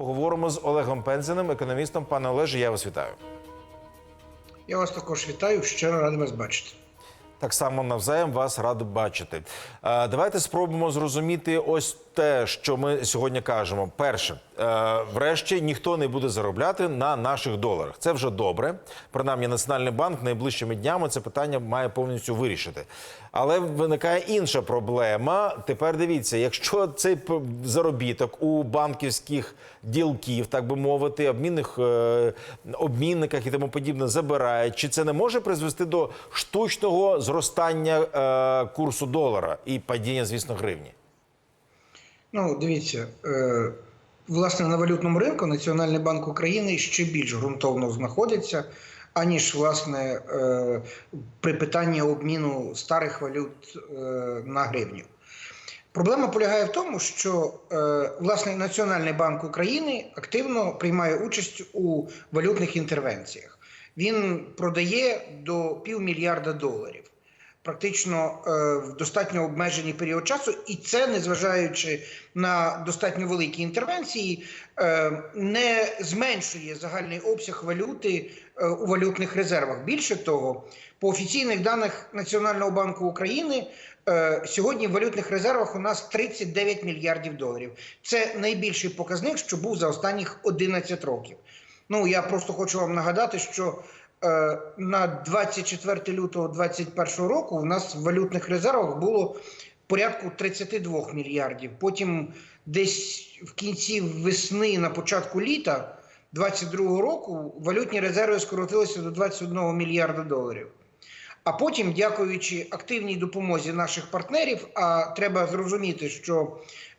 Поговоримо з Олегом Пензеним, економістом. Пане Олеже, я вас вітаю. Я вас також вітаю, щиро радий вас бачити. Так само навзаєм вас радий бачити. Е, Давайте спробуємо зрозуміти ось те, що ми сьогодні кажемо. Перше, е, врешті ніхто не буде заробляти на наших доларах. Це вже добре. Принаймні, Національний банк найближчими днями це питання має повністю вирішити. Але виникає інша проблема. Тепер дивіться, якщо цей заробіток у банківських ділків, так би мовити, обмінних е, обмінниках і тому подібне забирають, чи це не може призвести до штучного зростання е, курсу долара і падіння, звісно, гривні? Ну, дивіться, е, власне, на валютному ринку Національний банк України ще більш ґрунтовно знаходиться, аніж власне е, при питанні обміну старих валют е, на гривню. Проблема полягає в тому, що власне Національний банк України активно приймає участь у валютних інтервенціях. Він продає до півмільярда доларів. Практично е, в достатньо обмежений період часу, і це, незважаючи на достатньо великі інтервенції, е, не зменшує загальний обсяг валюти е, у валютних резервах. Більше того, по офіційних даних Національного банку України сьогодні в валютних резервах у нас 39 мільярдів доларів. Це найбільший показник, що був за останніх 11 років. Ну я просто хочу вам нагадати, що на 24 лютого 2021 року у нас в валютних резервах було порядку 32 мільярдів. Потім десь в кінці весни, на початку літа 2022 року валютні резерви скоротилися до 21 мільярда доларів. А потім, дякуючи активній допомозі наших партнерів, а треба зрозуміти, що е,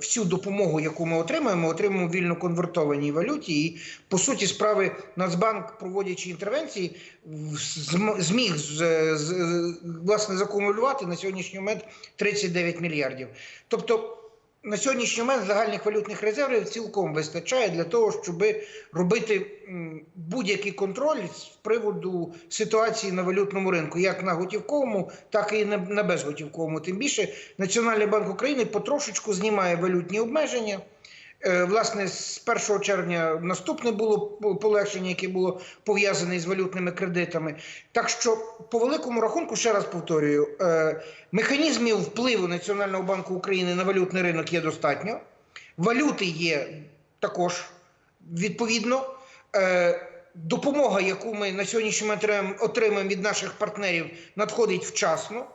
всю допомогу, яку ми отримаємо, ми отримуємо в вільно конвертованій валюті. І по суті справи Нацбанк, проводячи інтервенції, зміг власне закумулювати на сьогоднішній момент 39 мільярдів. Тобто на сьогоднішній момент загальних валютних резервів цілком вистачає для того, щоб робити будь-який контроль з приводу ситуації на валютному ринку, як на готівковому, так і на, безготівковому. Тим більше Національний банк України потрошечку знімає валютні обмеження. Е, Власне, з 1 червня наступне було полегшення, яке було пов'язане з валютними кредитами. Так що, по великому рахунку, ще раз повторюю, е, механізмів впливу Національного банку України на валютний ринок є достатньо. Валюти є також відповідно. Е, Допомога, яку ми на сьогоднішній момент отримуємо від наших партнерів, надходить вчасно.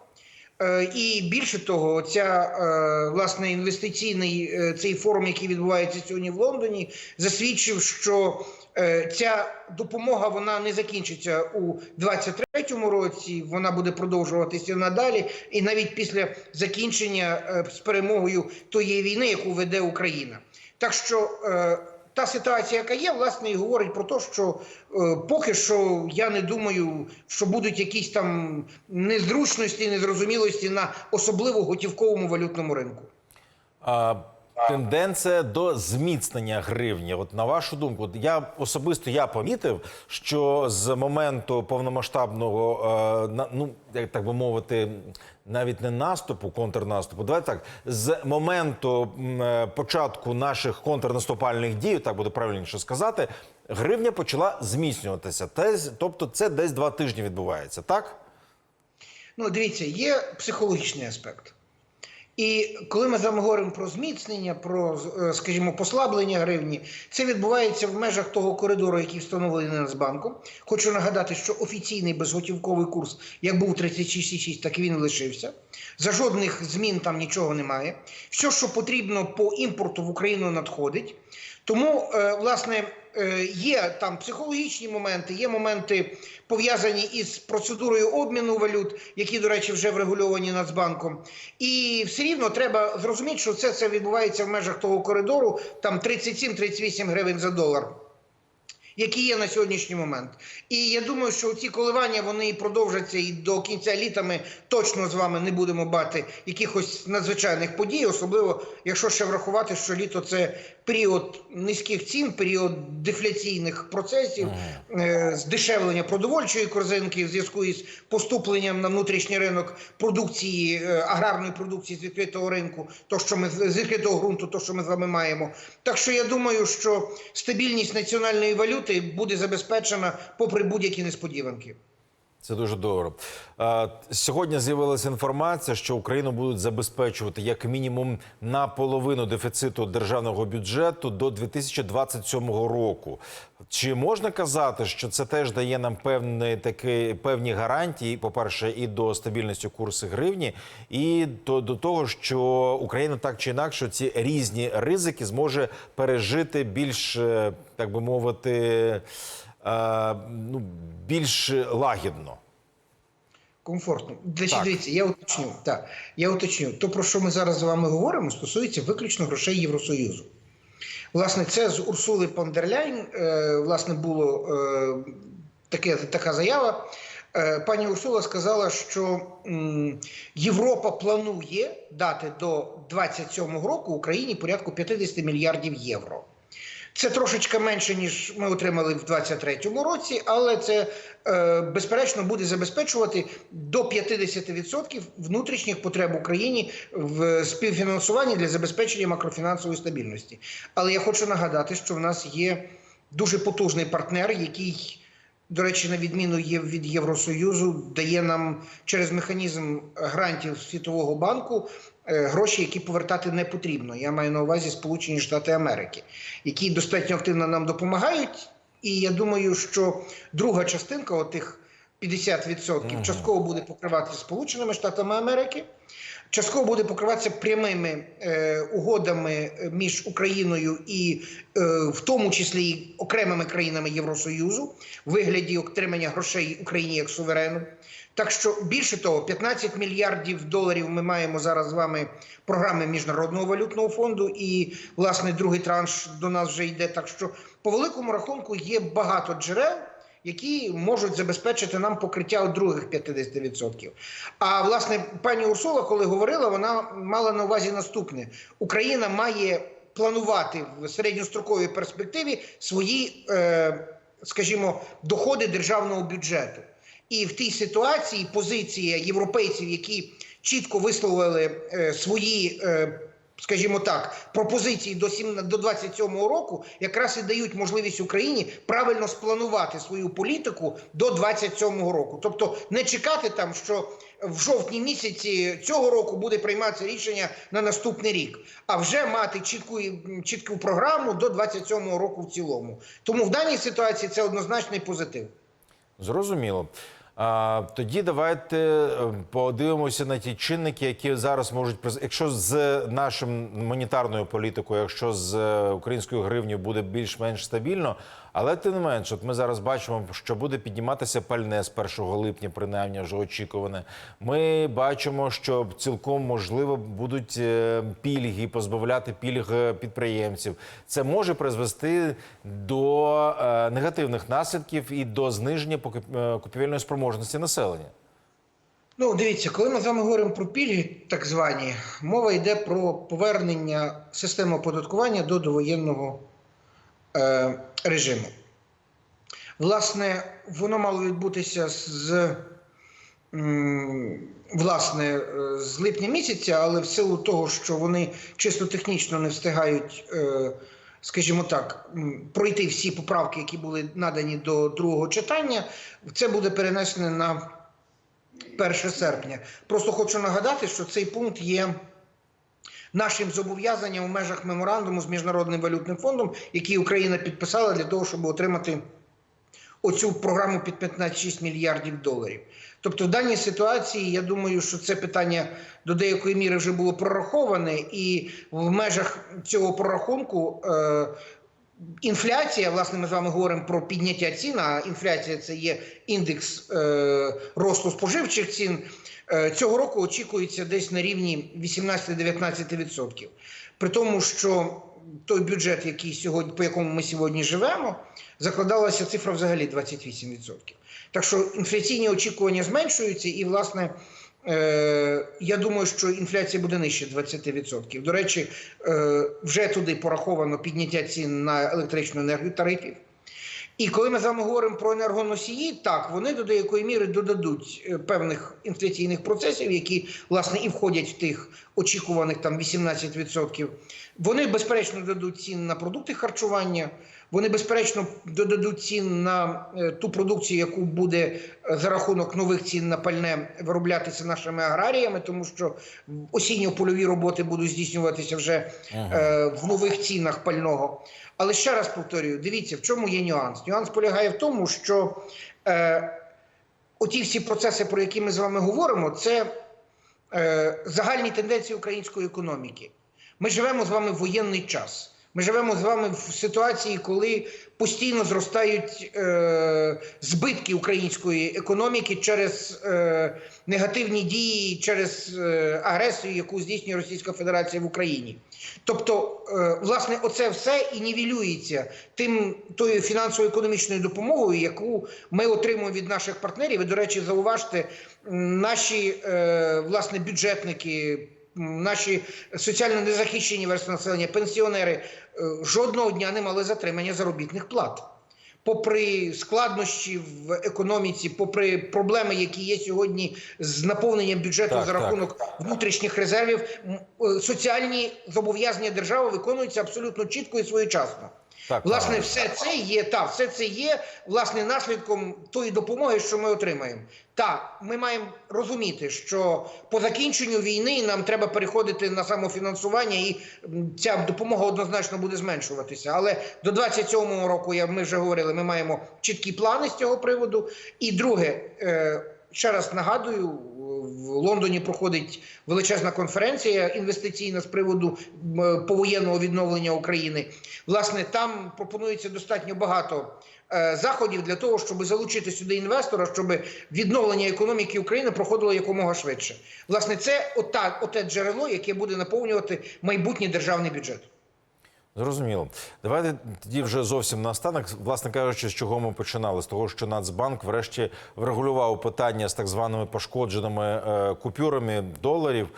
Е, І більше того, ця е, власне інвестиційний е, цей форум, який відбувається сьогодні в Лондоні, засвідчив, що ця допомога вона не закінчиться у 2023 році. Вона буде продовжуватися надалі, і навіть після закінчення з перемогою тої війни, яку веде Україна. Так що та ситуація, яка є, власне, і говорить про те, що е, поки що я не думаю, що будуть якісь там незручності, незрозумілості на особливо готівковому валютному ринку. А, тенденція до зміцнення гривні. От на вашу думку, я особисто я помітив, що з моменту повномасштабного, е, ну як так би мовити, навіть не наступу, контрнаступу. Давайте так з моменту е, початку наших контрнаступальних дій, так буде правильніше сказати, гривня почала зміцнюватися. Тобто, це десь два тижні відбувається, так? Ну, дивіться, є психологічний аспект. І коли ми з вами говоримо про зміцнення, про, е, скажімо, послаблення гривні, це відбувається в межах того коридору, який встановлений Нацбанком. Хочу нагадати, що офіційний безготівковий курс як був 36,6, так і він лишився. За жодних змін там нічого немає. Все, що потрібно по імпорту в Україну, надходить. Тому, е, власне, є там психологічні моменти, є моменти пов'язані із процедурою обміну валют, які, до речі, вже врегульовані Нацбанком. І все рівно треба зрозуміти, що це, це відбувається в межах того коридору, там 37-38 гривень за долар. Які є на сьогоднішній момент. І я думаю, що ці коливання вони і продовжаться і до кінця літа ми точно з вами не будемо бати якихось надзвичайних подій, особливо якщо ще врахувати, що літо це період низьких цін, період дефляційних процесів, е, здешевлення продовольчої корзинки в зв'язку із поступленням на внутрішній ринок продукції е, аграрної продукції з відкритого ринку, то що ми з з відкритого ґрунту, то що ми з вами маємо. Так що я думаю, що стабільність національної валюти буде забезпечена попри будь-які несподіванки. Це дуже добре. Е, Сьогодні з'явилася інформація, що Україну будуть забезпечувати як мінімум наполовину дефіциту державного бюджету до 2027 року. Чи можна казати, що це теж дає нам певні такі певні гарантії? По перше, і до стабільності курсу гривні, і до, до того, що Україна так чи інакше ці різні ризики зможе пережити більш, е, так би мовити, ну більш лагідно. Комфортно. Значить, Так. дивіться, я уточню. Так, я уточню. То, про що ми зараз з вами говоримо, стосується виключно грошей Євросоюзу. Власне, це з Урсули фон дер Ляйн, е, власне, було е, таке, така заява. Е, пані Урсула сказала, що м, Європа планує дати до 27-го року Україні порядку 50 мільярдів євро. Це трошечки менше, ніж ми отримали в 2023 році, але це е, безперечно буде забезпечувати до 50% внутрішніх потреб Україні в співфінансуванні для забезпечення макрофінансової стабільності. Але я хочу нагадати, що в нас є дуже потужний партнер, який. До речі, на відміну від Євросоюзу, дає нам через механізм грантів Світового банку е, гроші, які повертати не потрібно. Я маю на увазі Сполучені Штати Америки, які достатньо активно нам допомагають. І я думаю, що друга частинка, отих 50%, частково буде покривати Сполученими Штатами Америки. Частково буде покриватися прямими е, угодами е, між Україною і е, в тому числі і окремими країнами Євросоюзу в вигляді отримання грошей Україні як суверену. Так що більше того, 15 мільярдів доларів ми маємо зараз з вами програми Міжнародного валютного фонду, і власне другий транш до нас вже йде. Так що по великому рахунку є багато джерел які можуть забезпечити нам покриття у других 50%. А власне пані Урсула, коли говорила, вона мала на увазі наступне: Україна має планувати в середньостроковій перспективі свої, е, скажімо, доходи державного бюджету. І в тій ситуації позиція європейців, які чітко висловили е, свої. Скажімо так, пропозиції до 7, до 27 року якраз і дають можливість Україні правильно спланувати свою політику до 27 року. Тобто не чекати там, що в жовтні місяці цього року буде прийматися рішення на наступний рік, а вже мати чітку чітку програму до 27 року в цілому. Тому в даній ситуації це однозначний позитив. Зрозуміло. А, тоді давайте е, подивимося на ті чинники, які зараз можуть якщо з нашим монетарною політикою, якщо з е, українською гривнею буде більш-менш стабільно, але тим не менш, от ми зараз бачимо, що буде підніматися пальне з 1 липня, принаймні вже очікуване. Ми бачимо, що цілком можливо будуть е, пільги, позбавляти пільг підприємців. Це може призвести до е, негативних наслідків і до зниження е, купівельної спроможності населення. Ну, дивіться, коли ми з вами говоримо про пільги, так звані, мова йде про повернення системи оподаткування до довоєнного режиму. Власне, воно мало відбутися з, власне, з липня місяця, але в силу того, що вони чисто технічно не встигають. Е, Скажімо так, пройти всі поправки, які були надані до другого читання, це буде перенесено на 1 серпня. Просто хочу нагадати, що цей пункт є нашим зобов'язанням у межах меморандуму з Міжнародним валютним фондом, який Україна підписала для того, щоб отримати оцю програму під 15 мільярдів доларів. Тобто, в даній ситуації я думаю, що це питання до деякої міри вже було прораховане, і в межах цього прорахунку. Інфляція, власне, ми з вами говоримо про підняття цін. А інфляція це є індекс е, росту споживчих цін. Е, цього року очікується десь на рівні 18-19%. При тому, що той бюджет, який сьогодні, по якому ми сьогодні живемо, закладалася цифра взагалі 28%. Так що інфляційні очікування зменшуються, і, власне, я думаю, що інфляція буде нижче 20%. До речі, е, вже туди пораховано підняття цін на електричну енергію тарифів. І коли ми з вами говоримо про енергоносії, так вони до деякої міри додадуть е, певних інфляційних процесів, які власне і входять в тих очікуваних там 18%. Вони безперечно додадуть цін на продукти харчування. Вони безперечно додадуть цін на е, ту продукцію, яку буде е, за рахунок нових цін на пальне вироблятися нашими аграріями, тому що осінньо-польові роботи будуть здійснюватися вже е, в нових цінах пального. Але ще раз повторюю: дивіться, в чому є нюанс. Нюанс полягає в тому, що е, оті всі процеси, про які ми з вами говоримо, це е, загальні тенденції української економіки. Ми живемо з вами в воєнний час. Ми живемо з вами в ситуації, коли постійно зростають е, збитки української економіки через е, негативні дії, через е, агресію, яку здійснює Російська Федерація в Україні. Тобто, е, власне, оце все і нівелюється тим тою фінансово-економічною допомогою, яку ми отримуємо від наших партнерів. І, до речі, зауважте, наші е, власне бюджетники. Наші соціально незахищені верстви населення, пенсіонери е, жодного дня не мали затримання заробітних плат. Попри складнощі в економіці, попри проблеми, які є сьогодні з наповненням бюджету Так, за так. рахунок внутрішніх резервів, е, соціальні зобов'язання держави виконуються абсолютно чітко і своєчасно. Так, Власне, пане. все це є та все це є власне наслідком тої допомоги, що ми отримаємо. Та ми маємо розуміти, що по закінченню війни нам треба переходити на самофінансування, і ця допомога однозначно буде зменшуватися. Але до 27-го року, я ми вже говорили, ми маємо чіткі плани з цього приводу. І друге, е, ще раз нагадую, в Лондоні проходить величезна конференція інвестиційна з приводу повоєнного відновлення України. Власне, там пропонується достатньо багато е, заходів для того, щоб залучити сюди інвестора, щоб відновлення економіки України проходило якомога швидше. Власне, це ота, оте джерело, яке буде наповнювати майбутній державний бюджет. Зрозуміло. Давайте тоді вже зовсім наостанок, власне кажучи, з чого ми починали? З того, що Нацбанк врешті врегулював питання з так званими пошкодженими е, купюрами доларів.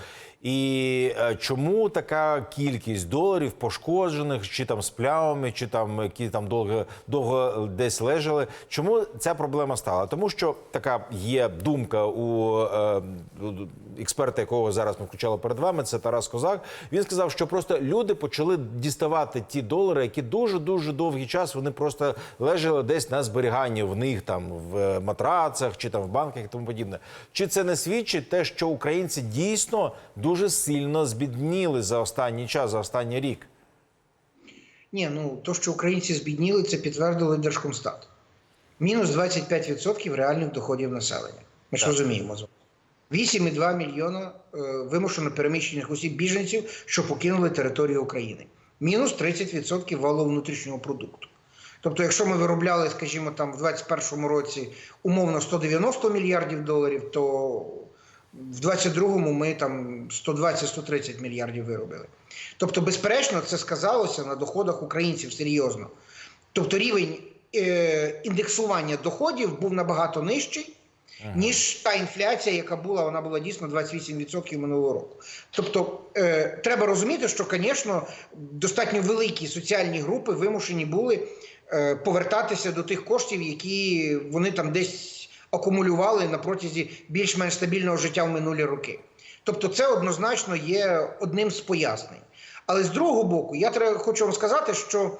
І е, чому така кількість доларів пошкоджених, чи там з плямами, чи там які там довго, довго десь лежали? Чому ця проблема стала? Тому що така є думка у е, експерта, якого зараз ми включали перед вами, це Тарас Козак. Він сказав, що просто люди почали діставати ті долари, які дуже дуже довгий час вони просто лежали десь на зберіганні в них там в матрацах чи там в банках і тому подібне. Чи це не свідчить те, що українці дійсно дуже сильно збідніли за останній час, за останній рік? Ні, ну то, що українці збідніли, це підтвердили Держкомстат. Мінус 25% реальних доходів населення. Ми ж розуміємо. 8,2 мільйона е, вимушено переміщених осіб біженців, що покинули територію України. Мінус 30% валового внутрішнього продукту. Тобто, якщо ми виробляли, скажімо, там в 2021 році умовно 190 мільярдів доларів, то в 22-му ми там 120-130 мільярдів виробили. Тобто, безперечно, це сказалося на доходах українців серйозно. Тобто рівень е, індексування доходів був набагато нижчий, ніж та інфляція, яка була, вона була дійсно 28% минулого року. Тобто е, треба розуміти, що, звісно, достатньо великі соціальні групи вимушені були е, повертатися до тих коштів, які вони там десь акумулювали на протязі більш-менш стабільного життя в минулі роки. Тобто, це однозначно є одним з пояснень. Але з другого боку, я хочу вам сказати, що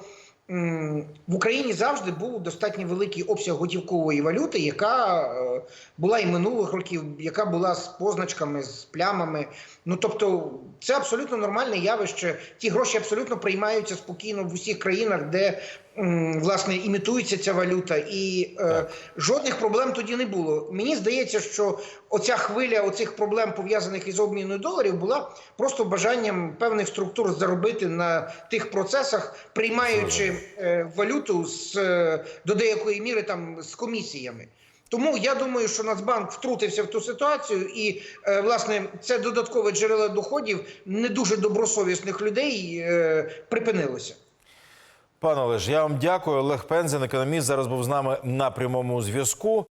в Україні завжди був достатньо великий обсяг готівкової валюти, яка е, була і минулих років, яка була з позначками, з плямами. Ну тобто, це абсолютно нормальне явище. Ті гроші абсолютно приймаються спокійно в усіх країнах, де власне імітується ця валюта, і е, жодних проблем тоді не було. Мені здається, що оця хвиля оцих проблем пов'язаних із обміною доларів була просто бажанням певних структур заробити на тих процесах, приймаючи е, валюту з е, до деякої міри там з комісіями. Тому я думаю, що Нацбанк втрутився в ту ситуацію, і е, власне це додаткове джерело доходів не дуже добросовісних людей е, припинилося. Пане Олеж, я вам дякую. Олег Пензен, економіст, зараз був з нами на прямому зв'язку.